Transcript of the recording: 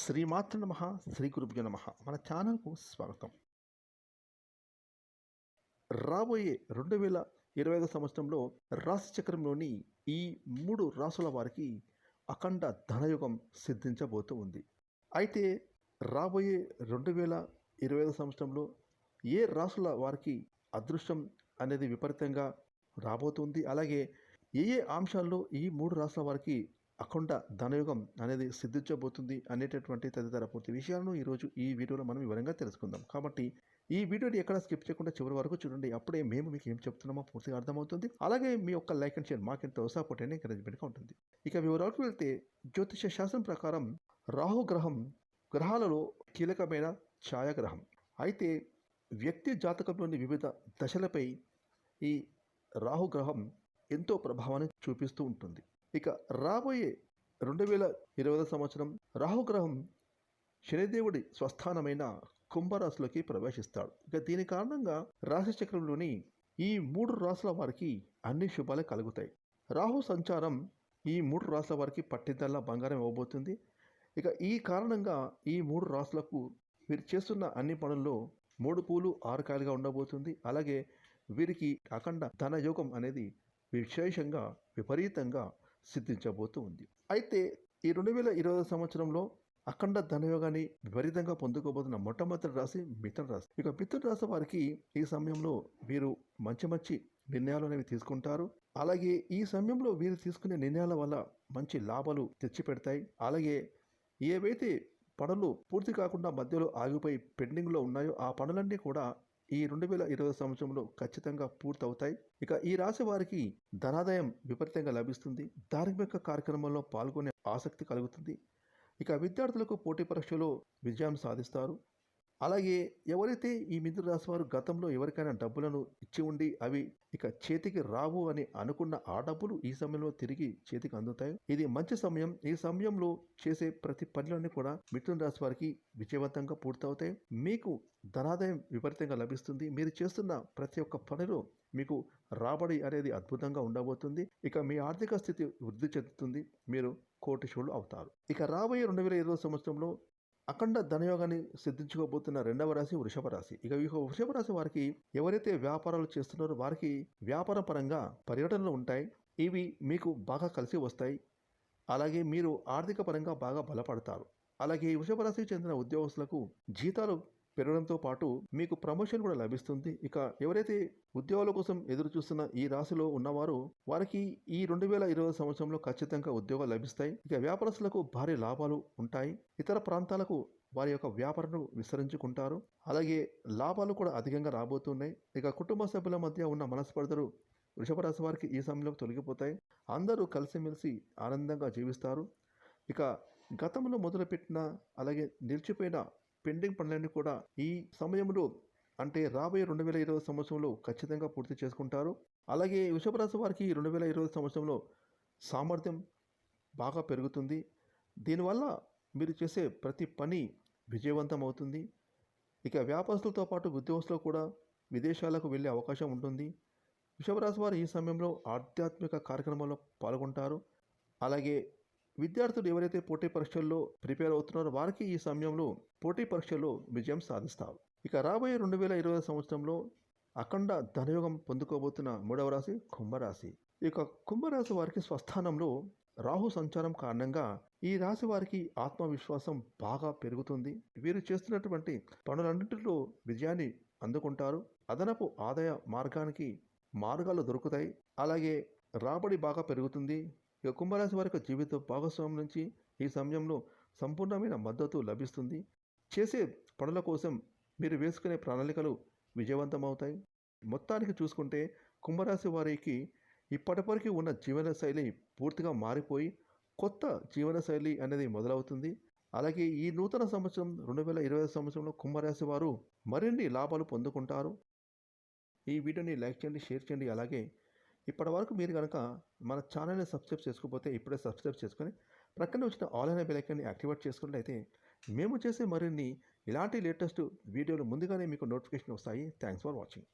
శ్రీమాతృ నమ శ్రీ గురుభ్యో నమ. మన ఛానల్కు స్వాగతం. రాబోయే రెండు వేల ఇరవై ఐదు సంవత్సరంలో రాశి చక్రంలోని ఈ మూడు రాసుల వారికి అఖండ ధనయుగం సిద్ధించబోతూ ఉంది. అయితే రాబోయే రెండు వేల ఇరవై ఐదు సంవత్సరంలో ఏ రాసుల వారికి అదృష్టం అనేది విపరీతంగా రాబోతుంది అలాగే ఏ ఏ అంశాల్లో ఈ మూడు రాసుల వారికి అఖండ ధనయుగం అనేది సిద్ధించబోతుంది అనేటటువంటి తదితర పూర్తి విషయాలను ఈరోజు ఈ వీడియోలో మనం వివరంగా తెలుసుకుందాం. కాబట్టి ఈ వీడియోని ఎక్కడ స్కిప్ చేయకుండా చివరి వరకు చూడండి. అప్పుడే మేము మీకు ఏం చెప్తున్నామో పూర్తిగా అర్థమవుతుంది. అలాగే మీ యొక్క లైక్ అండ్ షేర్ మాకెంతో సపోర్ట్ అండ్ ఎంకరేజ్మెంట్గా ఉంటుంది. ఇక వివరాలకు వెళ్తే జ్యోతిష శాస్త్రం ప్రకారం రాహు గ్రహం గ్రహాలలో కీలకమైన ఛాయాగ్రహం. అయితే వ్యక్తి జాతకంలోని వివిధ దశలపై ఈ రాహుగ్రహం ఎంతో ప్రభావాన్ని చూపిస్తూ ఉంటుంది. ఇక రాబోయే రెండు వేల ఇరవై సంవత్సరం రాహుగ్రహం శనిదేవుడి స్వస్థానమైన కుంభరాశిలోకి ప్రవేశిస్తాడు. ఇక దీని కారణంగా రాశి చక్రంలోని ఈ మూడు రాసుల వారికి అన్ని శుభాలే కలుగుతాయి. రాహు సంచారం ఈ మూడు రాసుల వారికి పట్టిందల్లా బంగారం ఇవ్వబోతుంది. ఇక ఈ కారణంగా ఈ మూడు రాసులకు వీరు చేస్తున్న అన్ని పనుల్లో మూడు పూలు ఆరు కాయలుగా ఉండబోతుంది. అలాగే వీరికి అఖండ ధనయోగం అనేది విశేషంగా విపరీతంగా సిద్ధించబోతూ ఉంది. అయితే ఈ రెండు వేల ఇరవై సంవత్సరంలో అఖండ ధనయోగాన్ని విపరీతంగా పొందుకోబోతున్న మొట్టమొదటి రాశి మిథున రాశి. ఇక మిథున రాశి వారికి ఈ సమయంలో వీరు మంచి మంచి నిర్ణయాలు అనేవి తీసుకుంటారు. అలాగే ఈ సమయంలో వీరు తీసుకునే నిర్ణయాల వల్ల మంచి లాభాలు తెచ్చిపెడతాయి. అలాగే ఏవైతే పనులు పూర్తి కాకుండా మధ్యలో ఆగిపోయి పెండింగ్లో ఉన్నాయో ఆ పనులన్నీ కూడా ఈ రెండు వేల ఇరవై సంవత్సరంలో ఖచ్చితంగా పూర్తవుతాయి. ఇక ఈ రాశి వారికి ధనాదాయం విపరీతంగా లభిస్తుంది. ధార్మిక కార్యక్రమంలో పాల్గొనే ఆసక్తి కలుగుతుంది. ఇక విద్యార్థులకు పోటీ పరీక్షలో విజయం సాధిస్తారు. అలాగే ఎవరైతే ఈ మిథున రాశి వారు గతంలో ఎవరికైనా డబ్బులను ఇచ్చి ఉండి అవి ఇక చేతికి రావు అని అనుకున్న ఆ డబ్బులు ఈ సమయంలో తిరిగి చేతికి అందుతాయి. ఇది మంచి సమయం. ఈ సమయంలో చేసే ప్రతి పనులన్నీ కూడా మిథున రాశి వారికి విజయవంతంగా పూర్తవుతాయి. మీకు ధనాదాయం విపరీతంగా లభిస్తుంది. మీరు చేస్తున్న ప్రతి ఒక్క పనిలో మీకు రాబడి అనేది అద్భుతంగా ఉండబోతుంది. ఇక మీ ఆర్థిక స్థితి వృద్ధి చెందుతుంది. మీరు కోటిశువులు అవుతారు. ఇక రాబోయే రెండు వేల ఇరవై సంవత్సరంలో అఖండ ధనయోగాన్ని సిద్ధించుకోబోతున్న రెండవ రాశి వృషభ రాశి. ఇక ఈ వృషభ రాశి వారికి ఎవరైతే వ్యాపారాలు చేస్తున్నారో వారికి వ్యాపార పరంగా పర్యటనలు ఉంటాయి. ఇవి మీకు బాగా కలిసి వస్తాయి. అలాగే మీరు ఆర్థిక పరంగా బాగా బలపడతారు. అలాగే వృషభ రాశికి చెందిన ఉద్యోగస్తులకు జీతాలు పెరగడంతో పాటు మీకు ప్రమోషన్ కూడా లభిస్తుంది. ఇక ఎవరైతే ఉద్యోగాల కోసం ఎదురు చూస్తున్న ఈ రాశిలో ఉన్నవారు వారికి ఈ రెండు వేల ఇరవై సంవత్సరంలో ఖచ్చితంగా ఉద్యోగాలు లభిస్తాయి. ఇక వ్యాపారస్తులకు భారీ లాభాలు ఉంటాయి. ఇతర ప్రాంతాలకు వారి యొక్క వ్యాపారం విస్తరించుకుంటారు. అలాగే లాభాలు కూడా అధికంగా రాబోతున్నాయి. ఇక కుటుంబ సభ్యుల మధ్య ఉన్న మనస్పర్ధలు వృషభ రాశి వారికి ఈ సమయంలో తొలగిపోతాయి. అందరూ కలిసిమెలిసి ఆనందంగా జీవిస్తారు. ఇక గతంలో మొదలుపెట్టిన అలాగే నిలిచిపోయిన పెండింగ్ పనులన్నీ కూడా ఈ సమయంలో అంటే రాబోయే రెండు వేల ఇరవై సంవత్సరంలో ఖచ్చితంగా పూర్తి చేసుకుంటారు. అలాగే వృషభరాశి వారికి రెండు వేల ఇరవై సంవత్సరంలో సామర్థ్యం బాగా పెరుగుతుంది. దీనివల్ల మీరు చేసే ప్రతి పని విజయవంతం అవుతుంది. ఇక వ్యాపారస్తులతో పాటు ఉద్యోగస్తులు కూడా విదేశాలకు వెళ్ళే అవకాశం ఉంటుంది. వృషభరాశి వారు ఈ సమయంలో ఆధ్యాత్మిక కార్యక్రమాల్లో పాల్గొంటారు. అలాగే విద్యార్థులు ఎవరైతే పోటీ పరీక్షల్లో ప్రిపేర్ అవుతున్నారో వారికి ఈ సమయంలో పోటీ పరీక్షల్లో విజయం సాధిస్తారు. ఇక రాబోయే రెండు వేల ఇరవై సంవత్సరంలో అఖండ ధనయోగం పొందుకోబోతున్న మూడవ రాశి కుంభరాశి. ఇక కుంభరాశి వారికి స్వస్థానంలో రాహు సంచారం కారణంగా ఈ రాశి వారికి ఆత్మవిశ్వాసం బాగా పెరుగుతుంది. వీరు చేస్తున్నటువంటి పనులన్నింటిలో విజయాన్ని అందుకుంటారు. అదనపు ఆదాయ మార్గానికి మార్గాలు దొరుకుతాయి. అలాగే రాబడి బాగా పెరుగుతుంది. ఇక కుంభరాశి వారి జీవిత భాగస్వామి నుంచి ఈ సమయంలో సంపూర్ణమైన మద్దతు లభిస్తుంది. చేసే పనుల కోసం మీరు వేసుకునే ప్రణాళికలు విజయవంతమవుతాయి. మొత్తానికి చూసుకుంటే కుంభరాశి వారికి ఇప్పటివరకు ఉన్న జీవనశైలి పూర్తిగా మారిపోయి కొత్త జీవనశైలి అనేది మొదలవుతుంది. అలాగే ఈ నూతన సంవత్సరం రెండు వేల ఇరవై సంవత్సరంలో కుంభరాశి వారు మరిన్ని లాభాలు పొందుకుంటారు. ఈ వీడియోని లైక్ చేయండి షేర్ చేయండి. అలాగే ఇప్పటి వరకు మీరు కనుక మన ఛానల్ని సబ్స్క్రైబ్ చేసుకోకపోతే ఇప్పుడే సబ్స్క్రైబ్ చేసుకొని ప్రక్కనే వచ్చిన ఆల్ అయిన బెలైకాన్ని యాక్టివేట్ చేసుకున్నట్లయితే మేము చేసే మరిన్ని ఇలాంటి లేటెస్ట్ వీడియోలు ముందుగానే మీకు నోటిఫికేషన్ వస్తాయి. Thanks for watching